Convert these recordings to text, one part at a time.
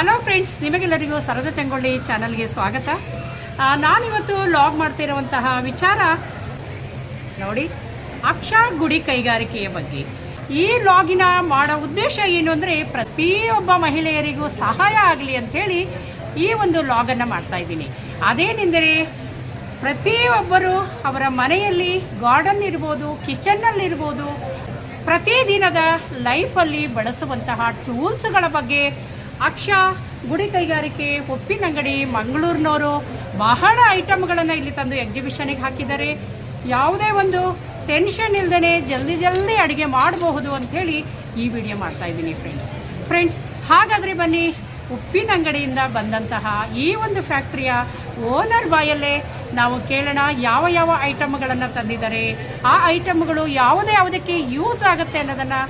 Hello friends ನಿಮಗೆಲ್ಲರಿಗೂ ಸರದ ಚಂಗೊಳ್ಳಿ ಚಾನಲ್ಗೆ ಸ್ವಾಗತ. ನಾನಿವತ್ತು ಲಾಗ್ ಮಾಡ್ತಿರುವಂತಹ ವಿಚಾರ ನೋಡಿ ಅಕ್ಷ ಗುಡಿ ಕೈಗಾರಿಕೆಯ ಬಗ್ಗೆ. ಈ ಲಾಗಿನ ಮಾಡೋ ಉದ್ದೇಶ ಏನು ಅಂದರೆ ಪ್ರತಿಯೊಬ್ಬ ಮಹಿಳೆಯರಿಗೂ ಸಹಾಯ ಆಗಲಿ ಅಂಥೇಳಿ ಈ ಒಂದು ಲಾಗನ್ನು ಮಾಡ್ತಾ ಇದ್ದೀನಿ. ಅದೇನೆಂದರೆ ಪ್ರತಿಯೊಬ್ಬರು ಅವರ ಮನೆಯಲ್ಲಿ ಗಾರ್ಡನ್ ಇರ್ಬೋದು ಕಿಚನ್ನಲ್ಲಿರ್ಬೋದು ಪ್ರತಿದಿನದ ಲೈಫಲ್ಲಿ ಬಳಸುವಂತಹ ಟೂಲ್ಸ್ಗಳ ಬಗ್ಗೆ ಅಕ್ಷ ಗುಡಿ ಕೈಗಾರಿಕೆ ಉಪ್ಪಿನಂಗಡಿ ಮಂಗಳೂರಿನವರು ಬಹಳ ಐಟಮ್ಗಳನ್ನು ಇಲ್ಲಿ ತಂದು ಎಕ್ಸಿಬಿಷನಿಗೆ ಹಾಕಿದ್ದಾರೆ. ಯಾವುದೇ ಒಂದು ಟೆನ್ಷನ್ ಇಲ್ಲದೇ ಜಲ್ದಿ ಜಲ್ದಿ ಅಡುಗೆ ಮಾಡಬಹುದು ಅಂಥೇಳಿ ಈ ವಿಡಿಯೋ ಮಾಡ್ತಾ ಇದ್ದೀನಿ ಫ್ರೆಂಡ್ಸ್ ಫ್ರೆಂಡ್ಸ್ ಹಾಗಾದರೆ ಬನ್ನಿ ಉಪ್ಪಿನಂಗಡಿಯಿಂದ ಬಂದಂತಹ ಈ ಒಂದು ಫ್ಯಾಕ್ಟ್ರಿಯ ಓನರ್ ಬಾಯಲ್ಲೇ ನಾವು ಕೇಳೋಣ ಯಾವ ಯಾವ ಐಟಮ್ಗಳನ್ನು ತಂದಿದ್ದಾರೆ. ಆ ಐಟಮ್ಗಳು ಯಾವುದೇ ಯಾವುದಕ್ಕೆ ಯೂಸ್ ಆಗುತ್ತೆ ಅನ್ನೋದನ್ನು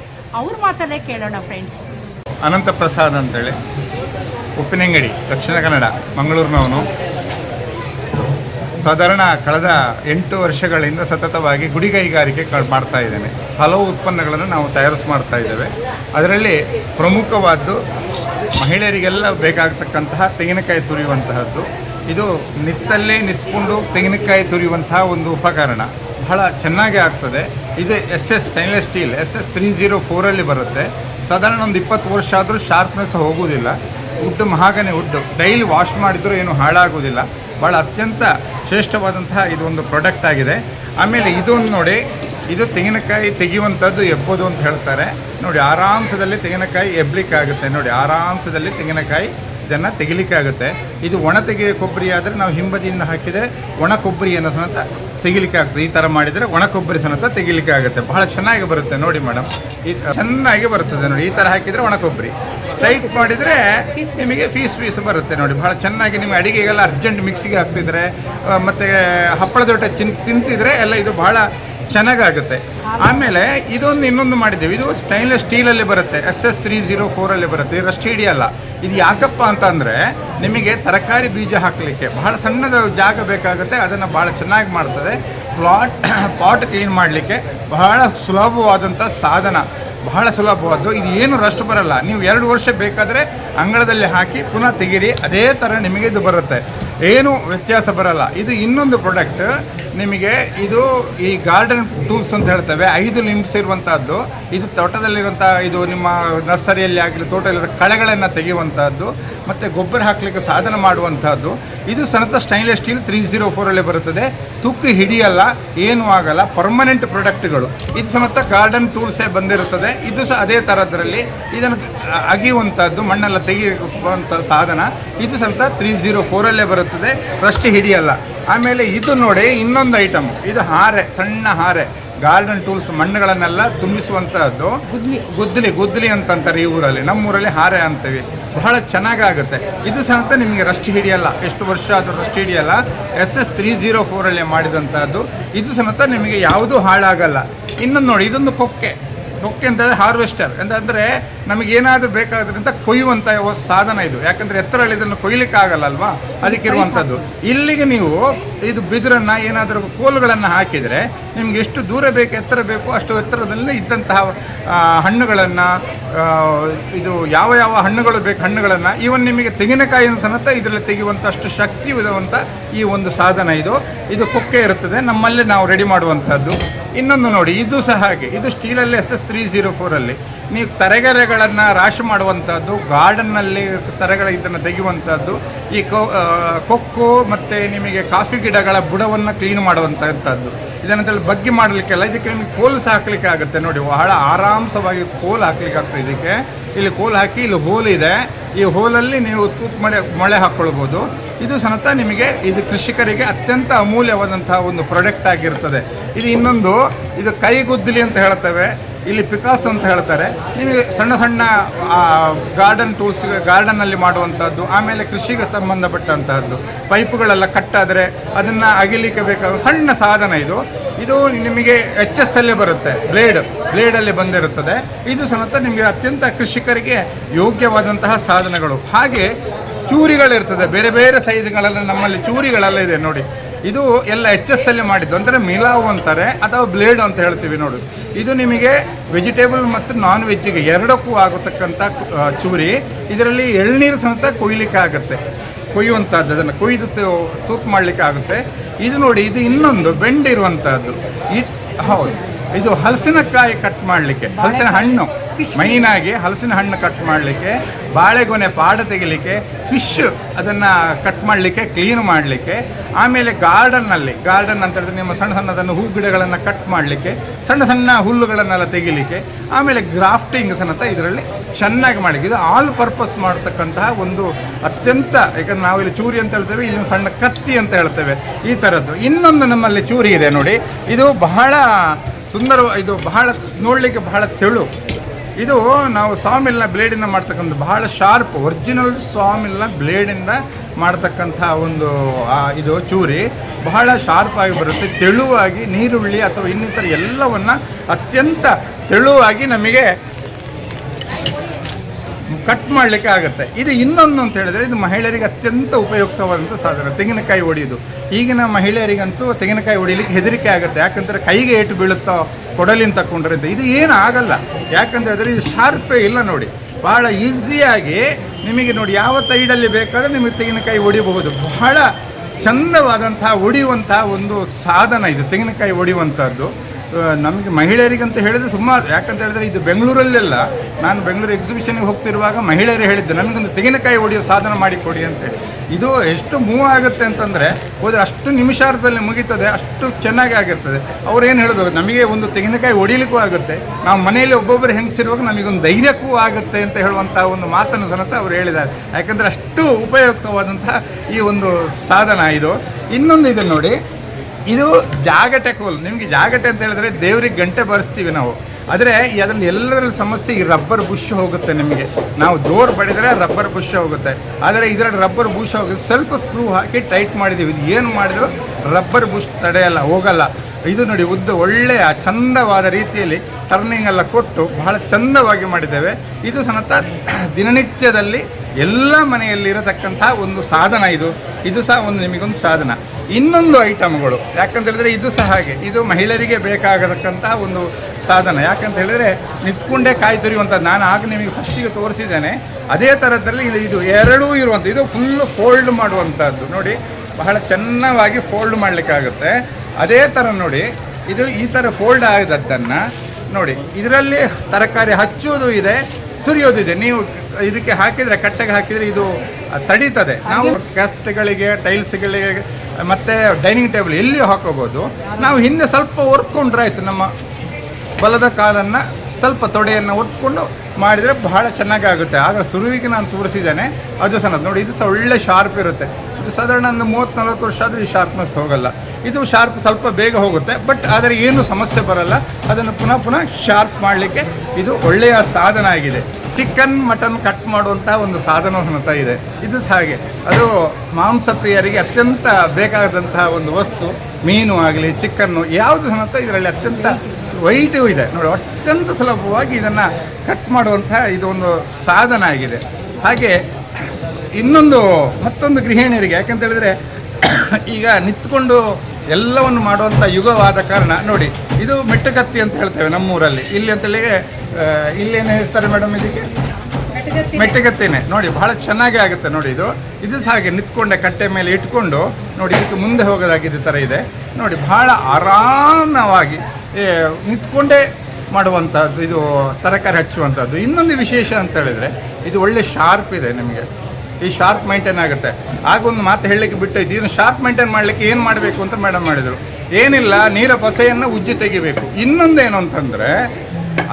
ಅವ್ರ ಮಾತಲ್ಲೇ ಕೇಳೋಣ ಫ್ರೆಂಡ್ಸ್ ಅನಂತ ಪ್ರಸಾದ್ ಅಂತೇಳಿ. ಉಪ್ಪಿನಂಗಡಿ, ದಕ್ಷಿಣ ಕನ್ನಡ, ಮಂಗಳೂರಿನವನು. ಸಾಧಾರಣ ಕಳೆದ ಎಂಟು ವರ್ಷಗಳಿಂದ ಸತತವಾಗಿ ಗುಡಿ ಕೈಗಾರಿಕೆ ಕ- ಮಾಡ್ತಾ ಇದ್ದೇನೆ. ಹಲವು ಉತ್ಪನ್ನಗಳನ್ನು ನಾವು ತಯಾರಿಸ್ ಮಾಡ್ತಾ ಇದ್ದೇವೆ. ಅದರಲ್ಲಿ ಪ್ರಮುಖವಾದ್ದು ಮಹಿಳೆಯರಿಗೆಲ್ಲ ಬೇಕಾಗತಕ್ಕಂತಹ ತೆಂಗಿನಕಾಯಿ ತುರಿಯುವಂತಹದ್ದು. ಇದು ನಿತ್ತಲ್ಲೇ ನಿಂತ್ಕೊಂಡು ತೆಂಗಿನಕಾಯಿ ತುರಿಯುವಂತಹ ಒಂದು ಉಪಕರಣ. ಬಹಳ ಚೆನ್ನಾಗಿ ಆಗ್ತದೆ. ಇದು S S stainless steel, S S three zero ಫೋರಲ್ಲಿ ಬರುತ್ತೆ. ಸಾಧಾರಣ ಒಂದು ಇಪ್ಪತ್ತು ವರ್ಷ ಆದರೂ ಶಾರ್ಪ್ನೆಸ್ ಹೋಗುವುದಿಲ್ಲ. Wood mahogany wood daily wash ಮಾಡಿದರೂ ಏನು ಹಾಳಾಗುವುದಿಲ್ಲ. ಭಾಳ ಅತ್ಯಂತ ಶ್ರೇಷ್ಠವಾದಂತಹ ಇದು ಒಂದು ಪ್ರಾಡಕ್ಟ್ ಆಗಿದೆ. ಆಮೇಲೆ ಇದೊಂದು ನೋಡಿ, ಇದು ತೆಂಗಿನಕಾಯಿ ತೆಗೆಯುವಂಥದ್ದು ಎಬ್ಬೋದು ಅಂತ ಹೇಳ್ತಾರೆ. ನೋಡಿ, ಆರಾಮ್ಸದಲ್ಲಿ ತೆಂಗಿನಕಾಯಿ ಎಬ್ಲಿಕ್ಕಾಗುತ್ತೆ ನೋಡಿ, ಆರಾಮ್ಸದಲ್ಲಿ ತೆಂಗಿನಕಾಯಿ ಇದನ್ನು ತೆಗಿಲಿಕ್ಕಾಗುತ್ತೆ ಇದು ಒಣ ತೆಗೆಯ ಕೊಬ್ಬರಿ ಆದರೆ ನಾವು ಹಿಂಬದಿಯನ್ನು ಹಾಕಿದರೆ ಒಣ ಕೊಬ್ಬರಿಯನ್ನು ಸಮೇತ ತೆಗಿಲಿಕ್ಕೆ ಆಗ್ತದೆ. ಈ ಥರ ಮಾಡಿದರೆ ಒಣ ಕೊಬ್ಬರಿ ಸಮೇತ ತೆಗಿಲಿಕ್ಕೆ ಆಗುತ್ತೆ. ಬಹಳ ಚೆನ್ನಾಗಿ ಬರುತ್ತೆ ನೋಡಿ ಮೇಡಮ್ ಈ ಚೆನ್ನಾಗಿ ಬರುತ್ತದೆ ನೋಡಿ. ಈ ಥರ ಹಾಕಿದರೆ ಒಣ ಕೊಬ್ಬರಿ. ಸ್ಟ್ರೈಟ್ ಮಾಡಿದರೆ ನಿಮಗೆ ಫೀಸ್ ಫೀಸ್ ಬರುತ್ತೆ ನೋಡಿ. ಬಹಳ ಚೆನ್ನಾಗಿ ನಿಮಗೆ ಅಡಿಗೆಗೆಲ್ಲ ಅರ್ಜೆಂಟ್ ಮಿಕ್ಸಿಗೆ ಹಾಕ್ತಿದ್ರೆ ಮತ್ತು ಹಪ್ಪಳದೊಟ್ಟೆ ಚಿನ್ ತಿಂತಿದ್ರೆ ಎಲ್ಲ ಇದು ಬಹಳ ಚೆನ್ನಾಗಾಗುತ್ತೆ. ಆಮೇಲೆ ಇದೊಂದು ಇನ್ನೊಂದು ಮಾಡಿದ್ದೀವಿ. ಇದು ಸ್ಟೈನ್ಲೆಸ್ ಸ್ಟೀಲಲ್ಲಿ ಬರುತ್ತೆ. ಎಸ್ ಎಸ್ ತ್ರೀ ಜೀರೋ ಫೋರಲ್ಲಿ ಬರುತ್ತೆ. ಇದು ಹಿಡಿಯಲ್ಲ ಇದು ಯಾಕಪ್ಪ ಅಂತಂದರೆ ನಿಮಗೆ ತರಕಾರಿ ಬೀಜ ಹಾಕಲಿಕ್ಕೆ ಬಹಳ ಸಣ್ಣದ ಜಾಗ ಬೇಕಾಗುತ್ತೆ. ಅದನ್ನು ಭಾಳ ಚೆನ್ನಾಗಿ ಮಾಡ್ತದೆ. ಪ್ಲಾಟ್ ಪಾಟ್ ಕ್ಲೀನ್ ಮಾಡಲಿಕ್ಕೆ ಬಹಳ ಸುಲಭವಾದಂಥ ಸಾಧನ. ಬಹಳ ಸುಲಭವಾದ್ದು. ಇದು ಏನು ರಸ್ಟ್ ಬರಲ್ಲ. ನೀವು ಎರಡು ವರ್ಷ ಬೇಕಾದರೆ ಅಂಗಳದಲ್ಲಿ ಹಾಕಿ ಪುನಃ ತೆಗೀರಿ. ಅದೇ ಥರ ನಿಮಗೆ ಇದು ಬರುತ್ತೆ. ಏನು ವ್ಯತ್ಯಾಸ ಬರಲ್ಲ. ಇದು ಇನ್ನೊಂದು ಪ್ರಾಡಕ್ಟ್ ನಿಮಗೆ ಇದು ಈ ಗಾರ್ಡನ್ ಟೂಲ್ಸ್ ಅಂತ ಹೇಳ್ತೇವೆ. ಐದು ಲಿಂಬ್ಸ್ ಇರುವಂತಹದ್ದು. ಇದು ತೋಟದಲ್ಲಿರುವಂಥ ಇದು ನಿಮ್ಮ ನರ್ಸರಿಯಲ್ಲಿ ಆಗಲಿ ತೋಟದಲ್ಲಿ ಕಳೆಗಳನ್ನು ತೆಗೆಯುವಂತಹದ್ದು. ಮತ್ತು ಗೊಬ್ಬರ ಹಾಕಲಿಕ್ಕೆ ಸಾಧನ ಮಾಡುವಂತಹದ್ದು. ಇದು ಸನತ ಸ್ಟೈನ್ಲೆಸ್ ಸ್ಟೀಲ್ ತ್ರೀ ಜೀರೋ ಫೋರಲ್ಲಿ ಬರುತ್ತದೆ. ತುಕ್ಕು ಹಿಡಿಯಲ್ಲ, ಏನೂ ಆಗಲ್ಲ. ಪರ್ಮನೆಂಟ್ ಪ್ರಾಡಕ್ಟ್ಗಳು ಇದು ಸಮೇತ ಗಾರ್ಡನ್ ಟೂಲ್ಸೇ ಬಂದಿರುತ್ತದೆ. ಇದು ಸಹ ಅದೇ ಥರದ್ರಲ್ಲಿ ಇದನ್ನು ಅಗಿಯುವಂಥದ್ದು ಮಣ್ಣೆಲ್ಲ ತೆಗೆಯುವಂಥ ಸಾಧನ. ಇದು ಸಮೇತ ತ್ರೀ ಜೀರೋ ಫೋರಲ್ಲೇ ಬರುತ್ತದೆ ರಸ್ಟ್ ಹಿಡಿಯಲ್ಲ. ಆಮೇಲೆ ಇದು ನೋಡಿ ಇನ್ನೊಂದು ಐಟಮ್ ಇದು ಹಾರೆ ಸಣ್ಣ ಹಾರೆ. ಗಾರ್ಡನ್ ಟೂಲ್ಸ್ ಮಣ್ಣುಗಳನ್ನೆಲ್ಲ ತುಂಬಿಸುವಂತಹದ್ದು. ಗುದ್ದಲಿ ಗುದ್ದಲಿ ಅಂತಂತಾರೆ ಈ ಊರಲ್ಲಿ. ನಮ್ಮ ಊರಲ್ಲಿ ಹಾರೆ ಅಂತೀವಿ. ಬಹಳ ಚೆನ್ನಾಗಾಗುತ್ತೆ. ಇದು ಸಹ ನಿಮಗೆ ರಸ್ಟ್ ಹಿಡಿಯಲ್ಲ. ಎಷ್ಟು ವರ್ಷ ಆದರೂ ರಸ್ಟ್ ಹಿಡಿಯಲ್ಲ. ಎಸ್ ಎಸ್ ತ್ರೀ ಜೀರೋ ಫೋರಲ್ಲಿ ಮಾಡಿದಂಥದ್ದು ಇದು ಸಮೇತ ನಿಮಗೆ ಯಾವುದೂ ಹಾಳಾಗಲ್ಲ. ಇನ್ನೊಂದು ನೋಡಿ ಇದೊಂದು ಕೊಕ್ಕೆ. ಕೊಕ್ಕೆ ಅಂತಂದರೆ ಹಾರ್ವೆಸ್ಟರ್ ಅಂತಂದರೆ ನಮಗೇನಾದರೂ ಬೇಕಾದ್ರಿಂದ ಕೊಯ್ಯುವಂಥ ಸಾಧನ ಇದು. ಯಾಕಂದರೆ ಎತ್ತರಲ್ಲಿ ಇದನ್ನು ಕೊಯ್ಲಿಕ್ಕೆ ಆಗಲ್ಲ ಅಲ್ವಾ? ಅದಕ್ಕಿರುವಂಥದ್ದು ಇಲ್ಲಿಗೆ ನೀವು ಇದು ಬಿದಿರನ್ನು ಏನಾದರೂ ಕೋಲುಗಳನ್ನು ಹಾಕಿದರೆ ನಿಮ್ಗೆ ಎಷ್ಟು ದೂರ ಬೇಕು ಎತ್ತರ ಬೇಕು ಅಷ್ಟು ಎತ್ತರದಲ್ಲಿ ಇದ್ದಂತಹ ಹಣ್ಣುಗಳನ್ನು ಇದು ಯಾವ ಯಾವ ಹಣ್ಣುಗಳು ಬೇಕು ಹಣ್ಣುಗಳನ್ನು ಈವನ್ ನಿಮಗೆ ತೆಂಗಿನಕಾಯಿಯನ್ನು ಸಮೇತ ಇದರಲ್ಲಿ ತೆಗೆಯುವಂಥ ಅಷ್ಟು ಶಕ್ತಿ ಇರುವಂಥ ಈ ಒಂದು ಸಾಧನ ಇದು. ಇದು ಕೊಕ್ಕೆ ಇರುತ್ತದೆ. ನಮ್ಮಲ್ಲಿ ನಾವು ರೆಡಿ ಮಾಡುವಂಥದ್ದು ಇನ್ನೊಂದು ನೋಡಿ, ಇದು ಸಹ ಹಾಗೆ. ಇದು ಸ್ಟೀಲಲ್ಲಿ ಎಸ್ ಎಸ್ ತ್ರೀ ಜೀರೋ ಫೋರಲ್ಲಿ ನೀವು ತರಗೆರೆಗಳನ್ನು ರಾಶಿ ಮಾಡುವಂಥದ್ದು ಗಾರ್ಡನ್ನಲ್ಲಿ ತರೆಗಳ ಇದನ್ನು ತೆಗೆಯುವಂಥದ್ದು ಈ ಕೊಕ್ಕು ಮತ್ತು ನಿಮಗೆ ಕಾಫಿ ಗಿಡಗಳ ಬುಡವನ್ನು ಕ್ಲೀನ್ ಮಾಡುವಂಥದ್ದು ಇದನ್ನೆಲ್ಲ ಬಗ್ಗಿ ಮಾಡಲಿಕ್ಕೆಲ್ಲ, ಇದಕ್ಕೆ ನಿಮಗೆ ಕೋಲು ಸಹ ಹಾಕ್ಲಿಕ್ಕೆ ಆಗುತ್ತೆ ನೋಡಿ. ಬಹಳ ಆರಾಮಸವಾಗಿ ಕೋಲು ಹಾಕ್ಲಿಕ್ಕೆ ಆಗ್ತದೆ ಇದಕ್ಕೆ. ಇಲ್ಲಿ ಕೋಲು ಹಾಕಿ, ಇಲ್ಲಿ ಹೋಲ್ ಇದೆ. ಈ ಹೋಲಲ್ಲಿ ನೀವು ತೂತು ಮಳೆ, ಮೊಳೆ ಹಾಕ್ಕೊಳ್ಬೋದು. ಇದು ಸಮೇತ ನಿಮಗೆ, ಇದು ಕೃಷಿಕರಿಗೆ ಅತ್ಯಂತ ಅಮೂಲ್ಯವಾದಂತಹ ಒಂದು ಪ್ರಾಡಕ್ಟ್ ಆಗಿರ್ತದೆ. ಇದು ಇನ್ನೊಂದು, ಇದು ಕೈಗುದ್ದಲಿ ಅಂತ ಹೇಳ್ತವೆ, ಇಲ್ಲಿ ಪಿಕಾಸ್ ಅಂತ ಹೇಳ್ತಾರೆ. ನಿಮಗೆ ಸಣ್ಣ ಸಣ್ಣ ಗಾರ್ಡನ್ ಟೂಲ್ಸ್ ಗಾರ್ಡನ್ನಲ್ಲಿ ಮಾಡುವಂಥದ್ದು ಆಮೇಲೆ ಕೃಷಿಗೆ ಸಂಬಂಧಪಟ್ಟಂತಹದ್ದು, ಪೈಪುಗಳೆಲ್ಲ ಕಟ್ಟಾದರೆ ಅದನ್ನು ಅಗಿಲಿಕ್ಕೆ ಬೇಕಾದ ಸಣ್ಣ ಸಾಧನ ಇದು. ಇದು ನಿಮಗೆ ಎಚ್ ಎಸ್ ಅಲ್ಲೇ ಬರುತ್ತೆ ಬ್ಲೇಡ್ ಬ್ಲೇಡಲ್ಲಿ ಬಂದಿರುತ್ತದೆ. ಇದು ಸಮೇತ ನಿಮಗೆ ಅತ್ಯಂತ ಕೃಷಿಕರಿಗೆ ಯೋಗ್ಯವಾದಂತಹ ಸಾಧನಗಳು. ಹಾಗೆ ಚೂರಿಗಳಿರ್ತದೆ, ಬೇರೆ ಬೇರೆ ಸೈಜ್ಗಳೆಲ್ಲ ನಮ್ಮಲ್ಲಿ ಚೂರಿಗಳೆಲ್ಲ ಇದೆ ನೋಡಿ. ಇದು ಎಲ್ಲ ಎಚ್ ಎಸ್ ಅಲ್ಲಿ ಮಾಡಿದ್ದು. ಅಂದರೆ ಮಿಲಾವ್ ಅಂತಾರೆ ಅಥವಾ ಬ್ಲೇಡ್ ಅಂತ ಹೇಳ್ತೀವಿ ನೋಡಿ. ಇದು ನಿಮಗೆ ವೆಜಿಟೇಬಲ್ ಮತ್ತು ನಾನ್ ವೆಜ್ಜಿಗೆ ಎರಡಕ್ಕೂ ಆಗತಕ್ಕಂಥ ಚೂರಿ. ಇದರಲ್ಲಿ ಎಳ್ನೀರು ಸಮೇತ ಕೊಯ್ಲಿಕ್ಕೆ ಆಗುತ್ತೆ. ಕೊಯ್ಯುವಂಥದ್ದು ಅದನ್ನು ಕೊಯ್ದು ತೂಕ ಮಾಡಲಿಕ್ಕೆ ಆಗುತ್ತೆ. ಇದು ನೋಡಿ ಇದು ಇನ್ನೊಂದು ಬೆಂಡ್ ಇರುವಂತಹದ್ದು ಈ ಹೌದು. ಇದು ಹಲಸಿನಕಾಯಿ ಕಟ್ ಮಾಡಲಿಕ್ಕೆ. ಹಲಸಿನ ಹಣ್ಣು. ಮೈನಾಗಿ ಹಲಸಿನ ಹಣ್ಣು ಕಟ್ ಮಾಡಲಿಕ್ಕೆ. ಬಾಳೆಗೊನೆ ಪಾಡ ತೆಗಿಲಿಕ್ಕೆ ಫಿಶ್ ಅದನ್ನು ಕಟ್ ಮಾಡಲಿಕ್ಕೆ ಕ್ಲೀನ್ ಮಾಡಲಿಕ್ಕೆ, ಆಮೇಲೆ ಗಾರ್ಡನ್ನಲ್ಲಿ ಗಾರ್ಡನ್ ಅಂತ ಹೇಳಿದ್ರೆ ನಿಮ್ಮ ಸಣ್ಣ ಸಣ್ಣದನ್ನು ಹೂ ಗಿಡಗಳನ್ನು ಕಟ್ ಮಾಡಲಿಕ್ಕೆ, ಸಣ್ಣ ಸಣ್ಣ ಹುಲ್ಲುಗಳನ್ನೆಲ್ಲ ತೆಗಿಲಿಕ್ಕೆ, ಆಮೇಲೆ ಗ್ರಾಫ್ಟಿಂಗ್ ಸಮೇತ ಇದರಲ್ಲಿ ಚೆನ್ನಾಗಿ ಮಾಡಲಿಕ್ಕೆ. ಇದು ಆಲ್ ಪರ್ಪಸ್ ಮಾಡ್ತಕ್ಕಂತಹ ಒಂದು ಅತ್ಯಂತ ಯಾಕಂದ್ರೆ ನಾವಿಲ್ಲಿ ಚೂರಿ ಅಂತ ಹೇಳ್ತೇವೆ ಇಲ್ಲಿ ಸಣ್ಣ ಕತ್ತಿ ಅಂತ ಹೇಳ್ತೇವೆ, ಈ ಥರದ್ದು ಇನ್ನೊಂದು ನಮ್ಮಲ್ಲಿ ಚೂರಿ ಇದೆ ನೋಡಿ. ಇದು ಬಹಳ ಸುಂದರ ಇದು ಬಹಳ ನೋಡಲಿಕ್ಕೆ ಬಹಳ ತೆಳು. ಇದು ನಾವು ಸಾಮಿಲ್ನ ಬ್ಲೇಡಿಂದ ಮಾಡ್ತಕ್ಕಂಥ ಬಹಳ ಶಾರ್ಪ್, ಒರಿಜಿನಲ್ ಸಾಮಿಲ್ನ ಬ್ಲೇಡಿಂದ ಮಾಡ್ತಕ್ಕಂಥ ಒಂದು ಇದು ಚೂರಿ. ಬಹಳ ಶಾರ್ಪ್ ಆಗಿ ಬರುತ್ತೆ, ತೆಳುವಾಗಿ ನೀರುಳ್ಳಿ ಅಥವಾ ಇನ್ನಿತರ ಎಲ್ಲವನ್ನು ಅತ್ಯಂತ ತೆಳುವಾಗಿ ನಮಗೆ ಕಟ್ ಮಾಡಲಿಕ್ಕೆ ಆಗುತ್ತೆ. ಇದು ಇನ್ನೊಂದು ಅಂತ ಹೇಳಿದ್ರೆ ಇದು ಮಹಿಳೆಯರಿಗೆ ಅತ್ಯಂತ ಉಪಯುಕ್ತವಾದಂಥ ಸಾಧನ, ತೆಂಗಿನಕಾಯಿ ಹೊಡೆಯೋದು ಈಗಿನ ಮಹಿಳೆಯರಿಗಂತೂ ತೆಂಗಿನಕಾಯಿ ಹೊಡಿಲಿಕ್ಕೆ ಹೆದರಿಕೆ ಆಗುತ್ತೆ. ಯಾಕಂದರೆ ಕೈಗೆ ಏಟು ಬೀಳುತ್ತೋ ಕೊಡಲಿನ ತಕ್ಕೊಂಡ್ರೆ. ಇದು ಏನು ಆಗಲ್ಲ. ಯಾಕಂತ ಅದರ ಇದು ಶಾರ್ಪೇ ಇಲ್ಲ ನೋಡಿ. ಭಾಳ ಈಸಿಯಾಗಿ ನಿಮಗೆ ನೋಡಿ ಯಾವ ಸೈಡಲ್ಲಿ ಬೇಕಾದರೆ ನಿಮಗೆ ತೆಂಗಿನಕಾಯಿ ಹೊಡಿಬಹುದು ಬಹಳ ಚಂದವಾದಂತಹ ಹೊಡೆಯುವಂತಹ ಒಂದು ಸಾಧನ ಇದು, ತೆಂಗಿನಕಾಯಿ ಹೊಡೆಯುವಂಥದ್ದು ನಮಗೆ ಮಹಿಳೆಯರಿಗಂತ ಹೇಳಿದ್ರೆ ಸುಮಾರು ಯಾಕಂತ ಹೇಳಿದ್ರೆ ಇದು ಬೆಂಗಳೂರಲ್ಲೆಲ್ಲ ನಾನು ಬೆಂಗಳೂರು ಎಕ್ಸಿಬಿಷನ್ಗೆ ಹೋಗ್ತಿರುವಾಗ ಮಹಿಳೆಯರು ಹೇಳಿದ್ದೆ ನಮಗೊಂದು ತೆಂಗಿನಕಾಯಿ ಹೊಡೆಯೋ ಸಾಧನ ಮಾಡಿಕೊಡಿ ಅಂತೇಳಿ ಇದು ಎಷ್ಟು ಮೂವ್ ಆಗುತ್ತೆ ಅಂತಂದರೆ, ಹೋದರೆ ಅಷ್ಟು ನಿಮಿಷಾರ್ಧದಲ್ಲಿ ಮುಗೀತದೆ, ಅಷ್ಟು ಚೆನ್ನಾಗಿ ಆಗಿರ್ತದೆ. ಅವ್ರು ಏನು ಹೇಳಿದ್ರು ನಮಗೆ ಒಂದು ತೆಂಗಿನಕಾಯಿ ಹೊಡಿಲಿಕ್ಕೂ ಆಗುತ್ತೆ, ನಾವು ಮನೆಯಲ್ಲಿ ಒಬ್ಬೊಬ್ಬರು ಹೆಂಗಸಿರುವಾಗ ನಮಗೊಂದು ಧೈರ್ಯಕ್ಕೂ ಆಗುತ್ತೆ ಅಂತ ಹೇಳುವಂಥ ಒಂದು ಮಾತನ್ನು ಸಮೇತ ಅವ್ರು ಹೇಳಿದ್ದಾರೆ. ಯಾಕಂದರೆ ಅಷ್ಟು ಉಪಯುಕ್ತವಾದಂತಹ ಈ ಒಂದು ಸಾಧನ ಇದು. ಇನ್ನೊಂದು ಇದನ್ನು ನೋಡಿ ಇದು ಜಾಗಟೆ ಕೋಲ್. ನಿಮಗೆ ಜಾಗಟೆ ಅಂತ ಹೇಳಿದ್ರೆ ದೇವ್ರಿಗೆ ಗಂಟೆ ಬರೆಸ್ತೀವಿ ನಾವು. ಆದರೆ ಅದರಲ್ಲಿ ಎಲ್ಲದರಲ್ಲಿ ಸಮಸ್ಯೆ ಈ ರಬ್ಬರ್ ಬುಷ್ ಹೋಗುತ್ತೆ ನಿಮಗೆ. ನಾವು ಜೋರು ಬಡಿದರೆ ರಬ್ಬರ್ ಬುಷ್ ಹೋಗುತ್ತೆ. ಆದರೆ ಇದರಲ್ಲಿ ರಬ್ಬರ್ ಬುಷ್ ಹೋಗುತ್ತೆ ಸೆಲ್ಫ್ ಸ್ಕ್ರೂ ಹಾಕಿ ಟೈಟ್ ಮಾಡಿದ್ದೀವಿ ಇದು ಏನು ಮಾಡಿದ್ರು? ರಬ್ಬರ್ ಬುಷ್ ತಡೆಯಲ್ಲ, ಹೋಗಲ್ಲ. ಇದು ನೋಡಿ ಉದ್ದ ಒಳ್ಳೆಯ ಚಂದವಾದ ರೀತಿಯಲ್ಲಿ ಟರ್ನಿಂಗ್ ಎಲ್ಲ ಕೊಟ್ಟು ಬಹಳ ಚಂದವಾಗಿ ಮಾಡಿದ್ದೇವೆ. ಇದು ಸಮತ ದಿನನಿತ್ಯದಲ್ಲಿ ಎಲ್ಲ ಮನೆಯಲ್ಲಿರತಕ್ಕಂಥ ಒಂದು ಸಾಧನ ಇದು. ಇದು ಸಹ ಒಂದು ನಿಮಗೊಂದು ಸಾಧನ. ಇನ್ನೊಂದು ಐಟಮ್ಗಳು ಯಾಕಂತ ಹೇಳಿದ್ರೆ ಇದು ಸಹ ಹಾಗೆ. ಇದು ಮಹಿಳೆಯರಿಗೆ ಬೇಕಾಗತಕ್ಕಂಥ ಒಂದು ಸಾಧನ. ಯಾಕಂತ ಹೇಳಿದ್ರೆ ನಿಂತ್ಕೊಂಡೇ ಕಾಯಿ ತುರಿಯುವಂಥ ನಾನು ಆಗ ನಿಮಗೆ ಫಸ್ಟಿಗೆ ತೋರಿಸಿದ್ದೇನೆ. ಅದೇ ಥರದಲ್ಲಿ ಇದು ಇದು ಎರಡೂ ಇರುವಂಥ ಇದು ಫುಲ್ಲು ಫೋಲ್ಡ್ ಮಾಡುವಂಥದ್ದು. ನೋಡಿ, ಬಹಳ ಚೆನ್ನಾಗಿ ಫೋಲ್ಡ್ ಮಾಡಲಿಕ್ಕಾಗುತ್ತೆ. ಅದೇ ಥರ ನೋಡಿ, ಇದು ಈ ಥರ ಫೋಲ್ಡ್ ಆದದ್ದನ್ನು ನೋಡಿ, ಇದರಲ್ಲಿ ತರಕಾರಿ ಹಚ್ಚೋದು ಇದೆ ತುರಿಯೋದಿದೆ ನೀವು ಇದಕ್ಕೆ ಹಾಕಿದರೆ ಕಟ್ಟೆಗೆ ಹಾಕಿದರೆ ಇದು ತಡೀತದೆ. ನಾವು ಕ್ಯಾಸ್ಟ್ಗಳಿಗೆ ಟೈಲ್ಸ್ಗಳಿಗೆ ಮತ್ತು ಡೈನಿಂಗ್ ಟೇಬಲ್ ಎಲ್ಲಿಯೂ ಹಾಕೋಬೋದು. ನಾವು ಹಿಂದೆ ಸ್ವಲ್ಪ ಒರ್ಕೊಂಡ್ರೆ ಆಯಿತು ನಮ್ಮ ಬಲದ ಕಾಲನ್ನು ಸ್ವಲ್ಪ ತೊಡೆಯನ್ನು ಒತ್ಕೊಂಡು ಮಾಡಿದರೆ ಬಹಳ ಚೆನ್ನಾಗಾಗುತ್ತೆ. ಆಗ ಸುರುವಿಗೆ ನಾನು ತೋರಿಸಿದ್ದೇನೆ ಅದು ಸಹ ನೋಡಿ ಇದು ಸಹ ಒಳ್ಳೆ ಶಾರ್ಪ್ ಇರುತ್ತೆ. ಇದು ಸಾಧಾರಣ ಒಂದು ಮೂವತ್ತು ನಲ್ವತ್ತು ವರ್ಷ ಆದರೂ ಈ ಶಾರ್ಪ್ನೆಸ್ ಹೋಗಲ್ಲ. ಇದು ಶಾರ್ಪ್ ಸ್ವಲ್ಪ ಬೇಗ ಹೋಗುತ್ತೆ, ಬಟ್ ಆದರೆ ಏನು ಸಮಸ್ಯೆ ಬರಲ್ಲ. ಅದನ್ನು ಪುನಃ ಪುನಃ ಶಾರ್ಪ್ ಮಾಡಲಿಕ್ಕೆ ಇದು ಒಳ್ಳೆಯ ಸಾಧನ ಆಗಿದೆ. ಚಿಕನ್, ಮಟನ್ ಕಟ್ ಮಾಡುವಂಥ ಒಂದು ಸಾಧನ ಸಮೇತ ಇದೆ. ಇದು ಸಹ ಹಾಗೆ ಅದು ಮಾಂಸ ಪ್ರಿಯರಿಗೆ ಅತ್ಯಂತ ಬೇಕಾದಂತಹ ಒಂದು ವಸ್ತು. ಮೀನು ಆಗಲಿ, ಚಿಕನ್ನು, ಯಾವುದು ಸಮೇತ ಇದರಲ್ಲಿ ಅತ್ಯಂತ ವೈಟು ಇದೆ. ನೋಡಿ, ಅತ್ಯಂತ ಸುಲಭವಾಗಿ ಇದನ್ನು ಕಟ್ ಮಾಡುವಂತಹ ಒಂದು ಸಾಧನ ಆಗಿದೆ. ಹಾಗೆ ಇನ್ನೊಂದು ಮತ್ತೊಂದು ಗೃಹಿಣಿಯರಿಗೆ, ಯಾಕಂತ ಹೇಳಿದ್ರೆ, ಈಗ ನಿಂತ್ಕೊಂಡು ಎಲ್ಲವನ್ನು ಮಾಡುವಂಥ ಯುಗವಾದ ಕಾರಣ ನೋಡಿ ಇದು ಮೆಟ್ಟುಗತ್ತಿ ಅಂತ ಹೇಳ್ತೇವೆ ನಮ್ಮೂರಲ್ಲಿ. ಇಲ್ಲಿ ಅಂತೇಳಿ ಇಲ್ಲೇನು ಹೇಳ್ತಾರೆ ಮೇಡಮ್ ಇದಕ್ಕೆ? ಮೆಟ್ಟಗತ್ತೇನೆ. ನೋಡಿ ಬಹಳ ಚೆನ್ನಾಗಿ ಆಗುತ್ತೆ ನೋಡಿ ಇದು. ಇದು ಸಹ ಹಾಗೆ ನಿಂತ್ಕೊಂಡೆ ಕಟ್ಟೆ ಮೇಲೆ ಇಟ್ಕೊಂಡು ನೋಡಿ ಇದಕ್ಕೆ ಮುಂದೆ ಹೋಗೋದಾಗಿದ್ದ ಥರ ಇದೆ. ನೋಡಿ ಬಹಳ ಆರಾಮವಾಗಿ ನಿಂತ್ಕೊಂಡೇ ಮಾಡುವಂಥದ್ದು ಇದು ತರಕಾರಿ ಹಚ್ಚುವಂಥದ್ದು ಇನ್ನೊಂದು ವಿಶೇಷ ಅಂತ ಹೇಳಿದರೆ ಇದು ಒಳ್ಳೆ ಶಾರ್ಪ್ ಇದೆ ನಿಮಗೆ. ಈ ಶಾರ್ಪ್ ಮೈಂಟೈನ್ ಆಗುತ್ತೆ. ಆಗ ಒಂದು ಮಾತು ಹೇಳಲಿಕ್ಕೆ ಬಿಟ್ಟೈತಿ ಇದನ್ನು ಶಾರ್ಪ್ ಮೈಂಟೈನ್ ಮಾಡಲಿಕ್ಕೆ ಏನು ಮಾಡಬೇಕು ಅಂತ ಮೇಡಮ್ ಮಾಡಿದರು. ಏನಿಲ್ಲ ನೀರ ಪಸೆಯನ್ನು ಉಜ್ಜಿ ತೆಗಿಬೇಕು. ಇನ್ನೊಂದೇನು ಅಂತಂದರೆ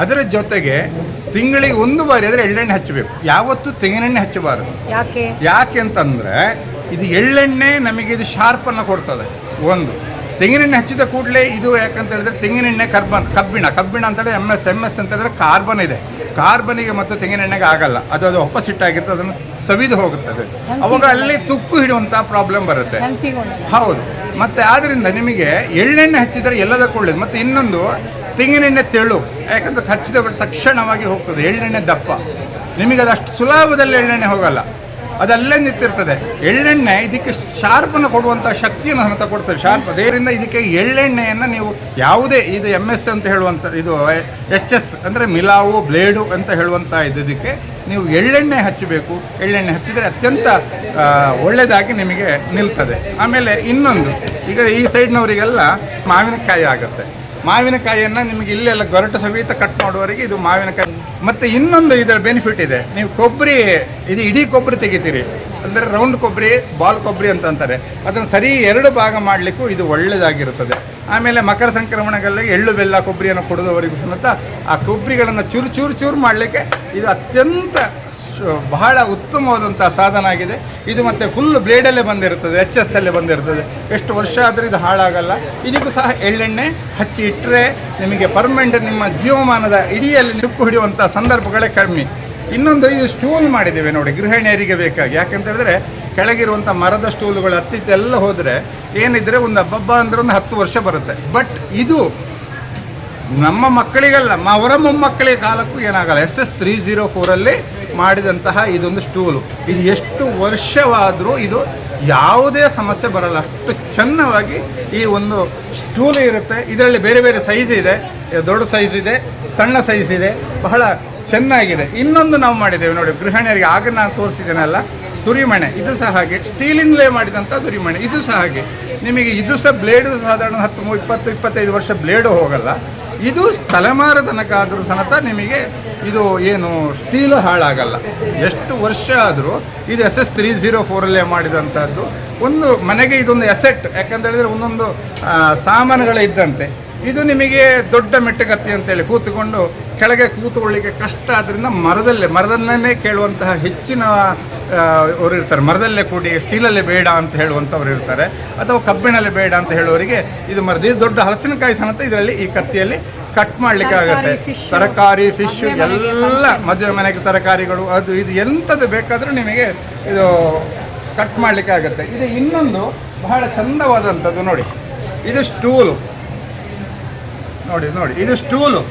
ಅದರ ಜೊತೆಗೆ ತಿಂಗಳಿಗೆ ಒಂದು ಬಾರಿ ಆದರೆ ಎಳ್ಳೆಣ್ಣೆ ಹಚ್ಚಬೇಕು. ಯಾವತ್ತೂ ತೆಂಗಿನೆಣ್ಣೆ ಹಚ್ಚಬಾರದು. ಯಾಕೆ? ಯಾಕೆ ಅಂತಂದರೆ ಇದು ಎಳ್ಳೆಣ್ಣೆ ನಮಗೆ ಇದು ಶಾರ್ಪನ್ನು ಕೊಡ್ತದೆ. ಒಂದು. ತೆಂಗಿನೆಣ್ಣೆ ಹಚ್ಚಿದ ಕೂಡಲೇ ಇದು ಯಾಕಂತ ಹೇಳಿದ್ರೆ ತೆಂಗಿನೆಣ್ಣೆ ಕಾರ್ಬನ್ ಕಬ್ಬಿಣ ಕಬ್ಬಿಣ ಅಂತೇಳಿ ಎಂ ಎಸ್ ಎಂ ಎಸ್ ಅಂತ ಹೇಳಿದ್ರೆ ಕಾರ್ಬನ್ ಇದೆ. ಕಾರ್ಬನಿಗೆ ಮತ್ತು ತೆಂಗಿನೆಣ್ಣೆಗೆ ಆಗಲ್ಲ. ಅದು ಅದು ಆಪೋಸಿಟ್ ಆಗಿರ್ತದೆ ಅದನ್ನು ಸವಿದು ಹೋಗುತ್ತದೆ ಅವಾಗ ಅಲ್ಲಿ ತುಕ್ಕು ಹಿಡುವಂಥ ಪ್ರಾಬ್ಲಮ್ ಬರುತ್ತೆ. ಹೌದು. ಮತ್ತೆ ಆದ್ರಿಂದ ನಿಮಗೆ ಎಳ್ಳೆಣ್ಣೆ ಹಚ್ಚಿದರೆ ಎಲ್ಲದಕ್ಕೂ ಒಳ್ಳೇದು. ಮತ್ತೆ ಇನ್ನೊಂದು ತೆಂಗಿನೆಣ್ಣೆ ತೆಳು. ಯಾಕಂದ್ರೆ ಹಚ್ಚಿದವರು ತಕ್ಷಣವಾಗಿ ಹೋಗ್ತದೆ. ಎಳ್ಳೆಣ್ಣೆ ದಪ್ಪ. ನಿಮಗೆ ಅದಷ್ಟು ಸುಲಭದಲ್ಲಿ ಎಳ್ಳೆಣ್ಣೆ ಹೋಗಲ್ಲ. ಅದಲ್ಲೇ ನಿಂತಿರ್ತದೆ. ಎಳ್ಳೆಣ್ಣೆ ಇದಕ್ಕೆ ಶಾರ್ಪನ್ನು ಕೊಡುವಂಥ ಶಕ್ತಿಯನ್ನು ಹಂತ ಕೊಡ್ತದೆ. ಶಾರ್ಪ್ ಅದರಿಂದ ಇದಕ್ಕೆ ಎಳ್ಳೆಣ್ಣೆಯನ್ನು ನೀವು ಯಾವುದೇ ಇದು ಎಂ ಎಸ್ ಅಂತ ಹೇಳುವಂಥ ಇದು ಎಚ್ ಎಸ್ ಅಂದರೆ ಮಿಲಾವು, ಬ್ಲೇಡು ಅಂತ ಹೇಳುವಂಥ ಇದಕ್ಕೆ ನೀವು ಎಳ್ಳೆಣ್ಣೆ ಹಚ್ಚಬೇಕು. ಎಳ್ಳೆಣ್ಣೆ ಹಚ್ಚಿದರೆ ಅತ್ಯಂತ ಒಳ್ಳೆಯದಾಗಿ ನಿಮಗೆ ನಿಲ್ತದೆ. ಆಮೇಲೆ ಇನ್ನೊಂದು, ಈಗ ಈ ಸೈಡ್ನವರಿಗೆಲ್ಲ ಮಾವಿನಕಾಯಿ ಆಗುತ್ತೆ. ಮಾವಿನಕಾಯಿಯನ್ನು ನಿಮಗೆ ಇಲ್ಲೆಲ್ಲ ಗೊರಟು ಸಮೇತ ಕಟ್ ಮಾಡುವವರೆಗೆ ಇದು ಮಾವಿನಕಾಯಿ. ಮತ್ತು ಇನ್ನೊಂದು ಇದರ ಬೆನಿಫಿಟ್ ಇದೆ. ನೀವು ಕೊಬ್ಬರಿ, ಇದು ಇಡೀ ಕೊಬ್ಬರಿ ತೆಗಿತೀರಿ. ಅಂದರೆ ರೌಂಡ್ ಕೊಬ್ಬರಿ ಬಾಲ್ ಕೊಬ್ಬರಿ ಅಂತ ಅಂತಾರೆ. ಅದನ್ನು ಸರಿ ಎರಡು ಭಾಗ ಮಾಡಲಿಕ್ಕೂ ಇದು ಒಳ್ಳೆಯದಾಗಿರುತ್ತದೆ ಆಮೇಲೆ ಮಕರ ಸಂಕ್ರಮಣಗಳಲ್ಲಿ ಎಳ್ಳು, ಬೆಲ್ಲ ಕೊಬ್ಬರಿಯನ್ನು ಕೊಡೋದವರೆಗೂ ಸಮೇತ ಆ ಕೊಬ್ಬರಿಗಳನ್ನು ಚೂರು ಚೂರು ಚೂರು ಮಾಡಲಿಕ್ಕೆ ಇದು ಅತ್ಯಂತ ಬಹಳ ಉತ್ತಮವಾದಂಥ ಸಾಧನ ಆಗಿದೆ ಇದು ಮತ್ತೆ ಫುಲ್ ಬ್ಲೇಡಲ್ಲೇ ಬಂದಿರುತ್ತದೆ ಎಚ್ ಎಸ್ ಅಲ್ಲೇ ಬಂದಿರುತ್ತದೆ. ಎಷ್ಟು ವರ್ಷ ಆದರೂ ಇದು ಹಾಳಾಗಲ್ಲ. ಇದಕ್ಕೂ ಸಹ ಎಳ್ಳೆಣ್ಣೆ ಹಚ್ಚಿ ಇಟ್ಟರೆ ನಿಮಗೆ ಪರ್ಮನೆಂಟ್ ನಿಮ್ಮ ಜೀವಮಾನದ ಇಡಿಯಲ್ಲಿ ನಿಪ್ಪು ಹಿಡಿಯುವಂಥ ಸಂದರ್ಭಗಳೇ ಕಡಿಮೆ ಇನ್ನೊಂದು ಇದು ಸ್ಟೂಲ್ ಮಾಡಿದ್ದೇವೆ ನೋಡಿ, ಗೃಹಿಣಿಯರಿಗೆ ಬೇಕಾಗಿ. ಯಾಕಂತ ಹೇಳಿದ್ರೆ ಕೆಳಗಿರುವಂಥ ಮರದ ಸ್ಟೂಲ್ಗಳು ಹತ್ತಿತ್ತು ಹೋದರೆ ಏನಿದ್ರೆ ಒಂದು ಹಬ್ಬಬ್ಬ ಅಂದ್ರೆ ಒಂದು ಹತ್ತು ವರ್ಷ ಬರುತ್ತೆ. ಬಟ್ ಇದು ನಮ್ಮ ಮಕ್ಕಳಿಗಲ್ಲ ಅವರ ಮೊಮ್ಮಕ್ಕಳಿಗೆ ಕಾಲಕ್ಕೂ ಏನಾಗಲ್ಲ. ಎಸ್ ಎಸ್ ತ್ರೀ ಜೀರೋ ಫೋರಲ್ಲಿ ಮಾಡಿದಂತಹ ಇದೊಂದು ಸ್ಟೂಲು. ಇದು ಎಷ್ಟು ವರ್ಷವಾದರೂ ಇದು ಯಾವುದೇ ಸಮಸ್ಯೆ ಬರಲ್ಲ. ಅಷ್ಟು ಚೆನ್ನವಾಗಿ ಈ ಒಂದು ಸ್ಟೂಲ್ ಇರುತ್ತೆ. ಇದರಲ್ಲಿ ಬೇರೆ ಬೇರೆ ಸೈಜ್ ಇದೆ. ದೊಡ್ಡ ಸೈಜ್ ಇದೆ, ಸಣ್ಣ ಸೈಜ್ ಇದೆ. ಬಹಳ ಚೆನ್ನಾಗಿದೆ. ಇನ್ನೊಂದು ನಾವು ಮಾಡಿದ್ದೇವೆ. ನೋಡಿ, ಗೃಹಿಣಿಯರಿಗೆ ಆಗ ನಾನು ತೋರಿಸಿದ್ದೇನಲ್ಲ ತುರಿಮಣೆ ಇದು ಸಹ ಹಾಗೆ. ಸ್ಟೀಲಿಂದಲೇ ಮಾಡಿದಂಥ ತುರಿಮಣೆ ಇದು ಸಹ ಹಾಗೆ. ನಿಮಗೆ ಇದು ಸಹ ಬ್ಲೇಡು ಸಾಧಾರಣ ಹತ್ತು, ಇಪ್ಪತ್ತು, ಇಪ್ಪತ್ತೈದು ವರ್ಷ ಬ್ಲೇಡು ಹೋಗಲ್ಲ. ಇದು ತಲೆಮಾರ ತನಕ ಆದರೂ ಸಮೇತ ನಿಮಗೆ ಇದು ಏನು ಸ್ಟೀಲ್ ಹಾಳಾಗಲ್ಲ. ಎಷ್ಟು ವರ್ಷ ಆದರೂ ಇದು ಎಸ್ ಎಸ್ ತ್ರೀ ಝೀರೋ ಫೋರಲ್ಲೇ ಮಾಡಿದಂಥದ್ದು ಒಂದು ಮನೆಗೆ ಇದೊಂದು ಎಸೆಟ್ ಯಾಕಂತ ಹೇಳಿದ್ರೆ ಒಂದೊಂದು ಸಾಮಾನುಗಳೇ ಇದ್ದಂತೆ. ಇದು ನಿಮಗೆ ದೊಡ್ಡ ಮೆಟ್ಟಗತ್ತಿ ಅಂತೇಳಿ ಕೂತುಕೊಂಡು ಕೆಳಗೆ ಕೂತ್ಕೊಳ್ಳಿಕ್ಕೆ ಕಷ್ಟ ಆದ್ದರಿಂದ ಮರದಲ್ಲೇ ಮರದನ್ನೇ ಕೇಳುವಂತಹ ಹೆಚ್ಚಿನ ಅವರು ಇರ್ತಾರೆ. ಮರದಲ್ಲೇ ಕೂಡಿ ಸ್ಟೀಲಲ್ಲೇ ಬೇಡ ಅಂತ ಹೇಳುವಂಥವ್ರು ಇರ್ತಾರೆ. ಅಥವಾ ಕಬ್ಬಿಣಲ್ಲೇ ಬೇಡ ಅಂತ ಹೇಳುವವರಿಗೆ ಇದು ಮರದ. ಇದು ದೊಡ್ಡ ಹಲಸಿನಕಾಯಿ ಸಮೇತ ಇದರಲ್ಲಿ ಈ ಕತ್ತಿಯಲ್ಲಿ ಕಟ್ ಮಾಡಲಿಕ್ಕೆ ಆಗುತ್ತೆ. ತರಕಾರಿ, ಫಿಶ್ ಎಲ್ಲ ಮದುವೆ ಮನೆಗೆ ತರಕಾರಿಗಳು ಅದು ಇದು ಎಂಥದ್ದು ಬೇಕಾದರೂ ನಿಮಗೆ ಇದು ಕಟ್ ಮಾಡಲಿಕ್ಕೆ ಆಗುತ್ತೆ. ಇದು ಇನ್ನೊಂದು ಬಹಳ ಚಂದವಾದಂಥದ್ದು ನೋಡಿ. ಇದು ಸ್ಟೂಲು ನೋಡಿ ನೋಡಿ. ಇದು ಸ್ಟೂಲು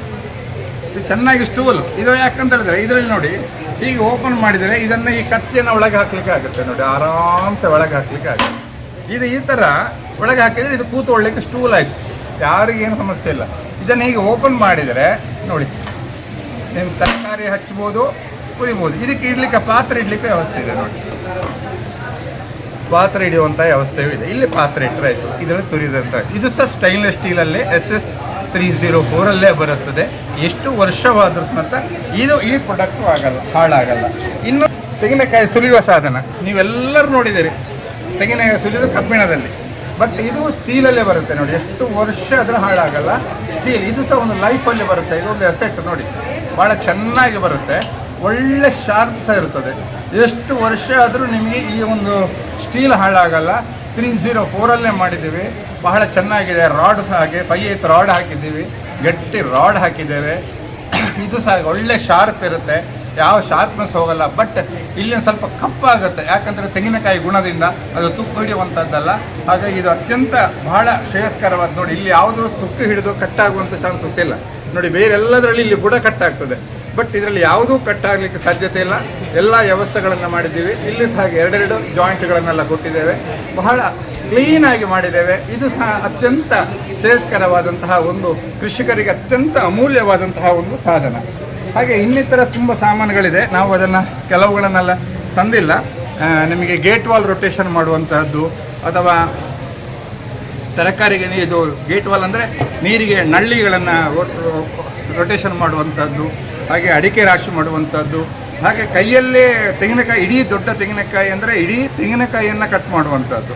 ಇದು ಚೆನ್ನಾಗಿ ಸ್ಟೂಲ್. ಇದು ಯಾಕಂತ ಹೇಳಿದ್ರೆ ಇದರಲ್ಲಿ ನೋಡಿ, ಹೀಗೆ ಓಪನ್ ಮಾಡಿದರೆ ಇದನ್ನು ಈ ಕತ್ತಿಯನ್ನು ಒಳಗೆ ಹಾಕ್ಲಿಕ್ಕೆ ಆಗುತ್ತೆ ನೋಡಿ, ಆರಾಮ್ಸೆ ಒಳಗೆ ಹಾಕ್ಲಿಕ್ಕೆ ಆಗುತ್ತೆ. ಇದು ಈ ಥರ ಒಳಗೆ ಹಾಕಿದರೆ ಇದು ಕೂತ್ಕೊಳ್ಳಿಕ್ಕೆ ಸ್ಟೂಲ್ ಆಯಿತು. ಯಾರಿಗೇನು ಸಮಸ್ಯೆ ಇಲ್ಲ. ಇದನ್ನು ಹೀಗೆ ಓಪನ್ ಮಾಡಿದರೆ ನೋಡಿ ನಿಮ್ಮ ತರಕಾರಿ ಹಚ್ಬೋದು ಕುಡಿಬೋದು ಇದಕ್ಕೆ ಇಡ್ಲಿಕ್ಕೆ ಪಾತ್ರೆ ಇಡ್ಲಿಕ್ಕೆ ವ್ಯವಸ್ಥೆ ಇದೆ ನೋಡಿ. ಪಾತ್ರೆ ಹಿಡಿಯುವಂಥ ವ್ಯವಸ್ಥೆಯೂ ಇದೆ. ಇಲ್ಲಿ ಪಾತ್ರೆ ಇಟ್ಟರೆ ಆಯಿತು. ಇದರಲ್ಲಿ ತುರಿದಂಥ ಇದು ಸಹ ಸ್ಟೈನ್ಲೆಸ್ ಸ್ಟೀಲಲ್ಲಿ ಎಸ್ ಎಸ್ ತ್ರೀ ಝೀರೋ ಫೋರಲ್ಲೇ ಬರುತ್ತದೆ. ಎಷ್ಟು ವರ್ಷವಾದರೂ ಸಮೇತ ಇದು ಈ ಪ್ರಾಡಕ್ಟು ಆಗಲ್ಲ, ಹಾಳಾಗಲ್ಲ. ಇನ್ನು ತೆಂಗಿನಕಾಯಿ ಸುಲಿಯುವ ಸಾಧನ, ನೀವೆಲ್ಲರೂ ನೋಡಿದ್ದೀರಿ. ತೆಂಗಿನಕಾಯಿ ಸುಲಿದು ಕಬ್ಬಿಣದಲ್ಲಿ. ಬಟ್ ಇದು ಸ್ಟೀಲಲ್ಲೇ ಬರುತ್ತೆ ನೋಡಿ, ಎಷ್ಟು ವರ್ಷ ಆದರೂ ಹಾಳಾಗಲ್ಲ. ಸ್ಟೀಲ್ ಇದು ಸಹ ಒಂದು ಲೈಫಲ್ಲಿ ಬರುತ್ತೆ, ಇದು ಒಂದು ಎಸೆಟ್ ನೋಡಿ. ಭಾಳ ಚೆನ್ನಾಗಿ ಬರುತ್ತೆ, ಒಳ್ಳೆ ಶಾರ್ಪ್ ಸಹ ಇರುತ್ತದೆ ಎಷ್ಟು ವರ್ಷ ಆದರೂ ನಿಮಗೆ ಈ ಒಂದು ಸ್ಟೀಲ್ ಹಾಳಾಗಲ್ಲ. ತ್ರೀ ಜೀರೋ ಫೋರಲ್ಲೇ ಮಾಡಿದ್ದೀವಿ. ಬಹಳ ಚೆನ್ನಾಗಿದೆ. ರಾಡ್ ಸಹ ಹಾಗೆ ಫೈ ಏತ್ ರಾಡ್ ಹಾಕಿದ್ದೀವಿ. ಗಟ್ಟಿ ರಾಡ್ ಹಾಕಿದ್ದೇವೆ. ಇದು ಸಹ ಒಳ್ಳೆ ಶಾರ್ಪ್ ಇರುತ್ತೆ. ಯಾವ ಶಾರ್ಪ್ನೆಸ್ ಹೋಗಲ್ಲ. ಬಟ್ ಇಲ್ಲಿ ಸ್ವಲ್ಪ ಕಪ್ಪಾಗುತ್ತೆ. ಯಾಕಂದರೆ ತೆಂಗಿನಕಾಯಿ ಗುಣದಿಂದ ಅದು ತುಕ್ಕು ಹಿಡಿಯುವಂಥದ್ದಲ್ಲ. ಹಾಗಾಗಿ ಇದು ಅತ್ಯಂತ ಬಹಳ ಶ್ರೇಯಸ್ಕರವಾದ ನೋಡಿ, ಇಲ್ಲಿ ಯಾವುದು ತುಕ್ಕು ಹಿಡಿದು ಕಟ್ಟಾಗುವಂಥ ಚಾನ್ಸಸ್ ಇಲ್ಲ. ನೋಡಿ, ಬೇರೆಲ್ಲದರಲ್ಲಿ ಇಲ್ಲಿ ಬುಡ ಕಟ್ಟಾಗ್ತದೆ. ಬಟ್ ಇದರಲ್ಲಿ ಯಾವುದೂ ಕಟ್ಟಾಗಲಿಕ್ಕೆ ಸಾಧ್ಯತೆ ಇಲ್ಲ. ಎಲ್ಲ ವ್ಯವಸ್ಥೆಗಳನ್ನು ಮಾಡಿದ್ದೀವಿ. ಇಲ್ಲಿ ಸಹ ಎರಡೆರಡು ಜಾಯಿಂಟ್ಗಳನ್ನೆಲ್ಲ ಕೊಟ್ಟಿದ್ದೇವೆ. ಬಹಳ ಕ್ಲೀನಾಗಿ ಮಾಡಿದ್ದೇವೆ. ಇದು ಸಹ ಅತ್ಯಂತ ಶ್ರೇಯಸ್ಕರವಾದಂತಹ ಒಂದು ಕೃಷಿಕರಿಗೆ ಅತ್ಯಂತ ಅಮೂಲ್ಯವಾದಂತಹ ಒಂದು ಸಾಧನ. ಹಾಗೆ ಇನ್ನಿತರ ತುಂಬ ಸಾಮಾನುಗಳಿದೆ. ನಾವು ಅದನ್ನು ಕೆಲವುಗಳನ್ನೆಲ್ಲ ತಂದಿಲ್ಲ. ನಿಮಗೆ ಗೇಟ್ ವಾಲ್ ರೊಟೇಷನ್ ಮಾಡುವಂತಹದ್ದು ಅಥವಾ ತರಕಾರಿಗೆ ಇದು ಗೇಟ್ ವಾಲ್ ಅಂದರೆ ನೀರಿಗೆ ನಳ್ಳಿಗಳನ್ನು ರೊಟೇಷನ್ ಮಾಡುವಂಥದ್ದು ಹಾಗೆ ಅಡಿಕೆ ರಾಶಿ ಮಾಡುವಂಥದ್ದು, ಹಾಗೆ ಕೈಯಲ್ಲೇ ತೆಂಗಿನಕಾಯಿ, ಇಡೀ ದೊಡ್ಡ ತೆಂಗಿನಕಾಯಿ ಅಂದರೆ ಇಡೀ ತೆಂಗಿನಕಾಯಿಯನ್ನು ಕಟ್ ಮಾಡುವಂಥದ್ದು.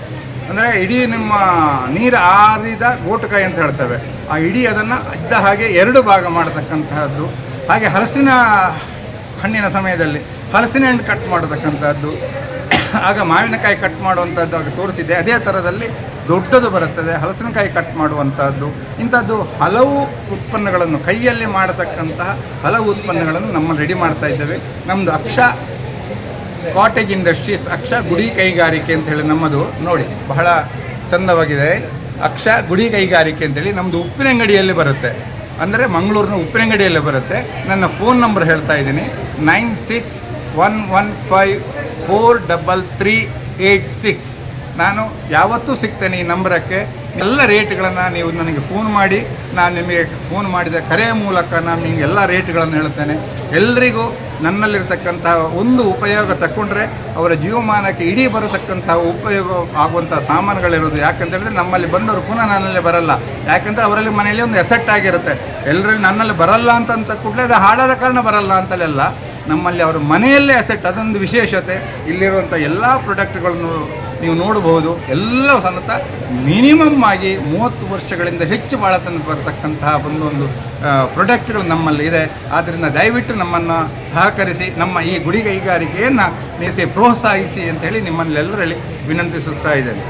ಅಂದರೆ ಇಡೀ ನಿಮ್ಮ ನೀರು ಆರಿದ ಗೋಟುಕಾಯಿ ಅಂತ ಹೇಳ್ತೇವೆ. ಆ ಇಡೀ ಅದನ್ನು ಅಡ್ಡ ಹಾಗೆ ಎರಡು ಭಾಗ ಮಾಡತಕ್ಕಂತಹದ್ದು. ಹಾಗೆ ಹಲಸಿನ ಹಣ್ಣಿನ ಸಮಯದಲ್ಲಿ ಹಲಸಿನ ಹಣ್ಣು ಕಟ್ ಮಾಡತಕ್ಕಂಥದ್ದು ಆಗ ಮಾವಿನಕಾಯಿ ಕಟ್ ಮಾಡುವಂಥದ್ದು ಆಗ ತೋರಿಸಿದೆ ಅದೇ ಥರದಲ್ಲಿ ದೊಡ್ಡದು ಬರುತ್ತದೆ, ಹಲಸಿನಕಾಯಿ ಕಟ್ ಮಾಡುವಂಥದ್ದು ಇಂಥದ್ದು ಹಲವು ಉತ್ಪನ್ನಗಳನ್ನು ಕೈಯಲ್ಲಿ ಮಾಡತಕ್ಕಂತಹ ಹಲವು ಉತ್ಪನ್ನಗಳನ್ನು ನಮ್ಮ ರೆಡಿ ಮಾಡ್ತಾ ಇದ್ದೇವೆ. ನಮ್ಮದು ಅಕ್ಷ ಕಾಟೇಜ್ ಇಂಡಸ್ಟ್ರೀಸ್ ಅಕ್ಷ ಗುಡಿ ಕೈಗಾರಿಕೆ ಅಂತೇಳಿ ನಮ್ಮದು ನೋಡಿ, ಬಹಳ ಚಂದವಾಗಿದೆ. ಅಕ್ಷ ಗುಡಿ ಕೈಗಾರಿಕೆ ಅಂತೇಳಿ ನಮ್ಮದು ಉಪ್ಪಿನಂಗಡಿಯಲ್ಲಿ ಬರುತ್ತೆ. ಅಂದರೆ ಮಂಗಳೂರಿನ ಉಪ್ಪಿನಂಗಡಿಯಲ್ಲೇ ಬರುತ್ತೆ. ನನ್ನ ಫೋನ್ ನಂಬರ್ ಹೇಳ್ತಾ ಇದ್ದೀನಿ. Nine six one one five four double three eight six. ನಾನು ಯಾವತ್ತೂ ಸಿಗ್ತೇನೆ ಈ ನಂಬರಕ್ಕೆ. ಎಲ್ಲ ರೇಟ್ಗಳನ್ನು ನೀವು ನನಗೆ ಫೋನ್ ಮಾಡಿ, ನಾನು ನಿಮಗೆ ಫೋನ್ ಮಾಡಿದ ಕರೆಯ ಮೂಲಕ ನಾನು ನಿಮಗೆ ಎಲ್ಲ ರೇಟ್ಗಳನ್ನು ಹೇಳ್ತೇನೆ ಎಲ್ಲರಿಗೂ ನನ್ನಲ್ಲಿರ್ತಕ್ಕಂಥ ಒಂದು ಉಪಯೋಗ ತಗೊಂಡ್ರೆ ಅವರ ಜೀವಮಾನಕ್ಕೆ ಇಡೀ ಬರತಕ್ಕಂಥ ಉಪಯೋಗ ಆಗುವಂಥ ಸಾಮಾನುಗಳಿರೋದು. ಯಾಕಂತ ಹೇಳಿದ್ರೆ ನಮ್ಮಲ್ಲಿ ಬಂದವರು ಪುನಃ ನನ್ನಲ್ಲಿ ಬರಲ್ಲ. ಯಾಕಂದರೆ ಅವರಲ್ಲಿ ಮನೆಯಲ್ಲಿ ಒಂದು ಎಸೆಟ್ ಆಗಿರುತ್ತೆ. ಎಲ್ಲರಲ್ಲಿ ನನ್ನಲ್ಲಿ ಬರಲ್ಲ ಅಂತ ಕೂಡಲೇ ಅದು ಹಾಳಾದ ಕಾರಣ ಬರಲ್ಲ ಅಂತಲೆಲ್ಲ ನಮ್ಮಲ್ಲಿ ಅವರ ಮನೆಯಲ್ಲೇ ಅಸೆಟ್ ಅದೊಂದು ವಿಶೇಷತೆ. ಇಲ್ಲಿರುವಂಥ ಎಲ್ಲ ಪ್ರಾಡಕ್ಟ್ಗಳನ್ನು ನೀವು ನೋಡಬಹುದು ಎಲ್ಲ ಸಮೇತ ಮಿನಿಮಮ್ ಆಗಿ ಮೂವತ್ತು ವರ್ಷಗಳಿಂದ ಹೆಚ್ಚು ಬಾಳ ತಂದು ಒಂದು ಒಂದೊಂದು ಪ್ರೊಡಕ್ಟ್ಗಳು ನಮ್ಮಲ್ಲಿ ಇದೆ. ಆದ್ದರಿಂದ ದಯವಿಟ್ಟು ನಮ್ಮನ್ನು ಸಹಕರಿಸಿ, ನಮ್ಮ ಈ ಗುಡಿ ಕೈಗಾರಿಕೆಯನ್ನು ನಿಲ್ಲಿಸಿ, ಪ್ರೋತ್ಸಾಹಿಸಿ ಅಂತೇಳಿ ನಿಮ್ಮಲ್ಲೆಲ್ಲರಲ್ಲಿ ವಿನಂತಿಸುತ್ತಾ ಇದ್ದೇನೆ.